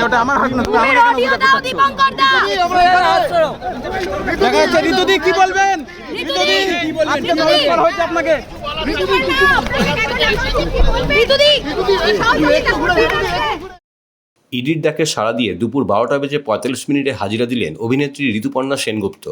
ওটা আমার হাত না তুমি তুমি আমাকে কেন অডিও দাও দীপঙ্কর দা দেখা যাচ্ছে ঋতুদি কি বলবেন ঋতুদি, আজকে নলেজ করা হয়েছে আপনাকে ঋতুদি সহযোগিতা করবে ইডির ডাকে সাড়া দিয়ে দুপুর বারোটা বেজে পঁয়তাল্লিশ মিনিটে হাজিরা দিলেন অভিনেত্রী ঋতুপর্ণা সেনগুপ্ত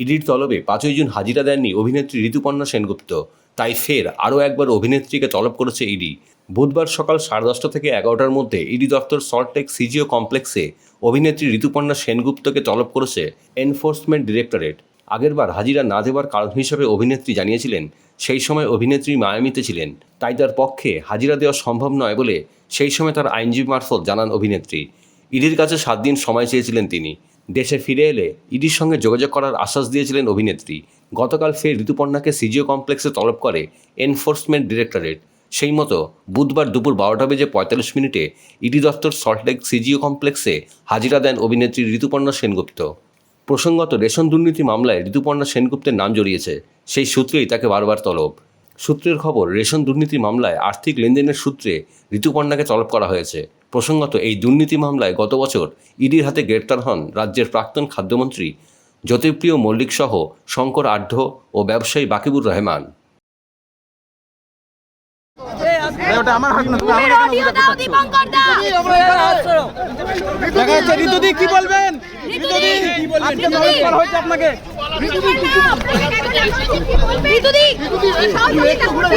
ইডির তলবে পাঁচই জুন হাজিরা দেননি অভিনেত্রী ঋতুপর্ণা সেনগুপ্ত তাই ফের আরও একবার অভিনেত্রীকে তলব করেছে ইডি। বুধবার সকাল সাড়ে দশটা থেকে এগারোটার মধ্যে ইডি দপ্তর সল্টটেক সিজিও কমপ্লেক্সে অভিনেত্রী ঋতুপর্ণা সেনগুপ্তকে তলব করেছে এনফোর্সমেন্ট ডিরেক্টরেট। আগেরবার হাজিরা না দেওয়ার কারণ হিসেবে অভিনেত্রী জানিয়েছিলেন, সেই সময় অভিনেত্রী মায়ামিতে ছিলেন। তাই তার পক্ষে হাজিরা দেওয়া সম্ভব নয় বলে সেই সময় তার আইনজীবী মারফত জানান অভিনেত্রী। ইডির কাছে সাত দিন সময় চেয়েছিলেন তিনি। দেশে ফিরে এলে ইডির সঙ্গে যোগাযোগ করার আশ্বাস দিয়েছিলেন অভিনেত্রী। গতকাল ফের ঋতুপর্ণাকে সিজিও কমপ্লেক্সে তলব করে এনফোর্সমেন্ট ডিরেক্টরেট। সেই মতো বুধবার দুপুর বারোটা বেজে পঁয়তাল্লিশ মিনিটে ইডি দপ্তর সল্টলেক সিজিও কমপ্লেক্সে হাজিরা দেন অভিনেত্রী ঋতুপর্ণা সেনগুপ্ত। প্রসঙ্গত রেশন দুর্নীতি মামলায় ঋতুপর্ণা সেনগুপ্তের নাম জড়িয়েছে, সেই সূত্রেই তাকে বারবার তলব। সূত্রের খবর, রেশন দুর্নীতি মামলায় আর্থিক লেনদেনের সূত্রে ঋতুপর্ণাকে তলব করা হয়েছে। প্রসঙ্গত এই দুর্নীতি মামলায় গত বছর ইডির হাতে গ্রেপ্তার হন রাজ্যের প্রাক্তন খাদ্যমন্ত্রী জ্যোতিপ্রিয় মল্লিক সহ শঙ্কর আঢ্য ও ব্যবসায়ী বাকিবুর রহমান ওটা আমার হাত না তুমি তুমি আমাকে কেন অডিও বুঝাতে দাও চাচ্ছ? দীপঙ্কর দা দেখা যাচ্ছে ঋতুদি কি বলবেন ঋতুদি, আজকে নলেজ করা হয়েছে আপনাকে ঋতুদি সহযোগিতা করবে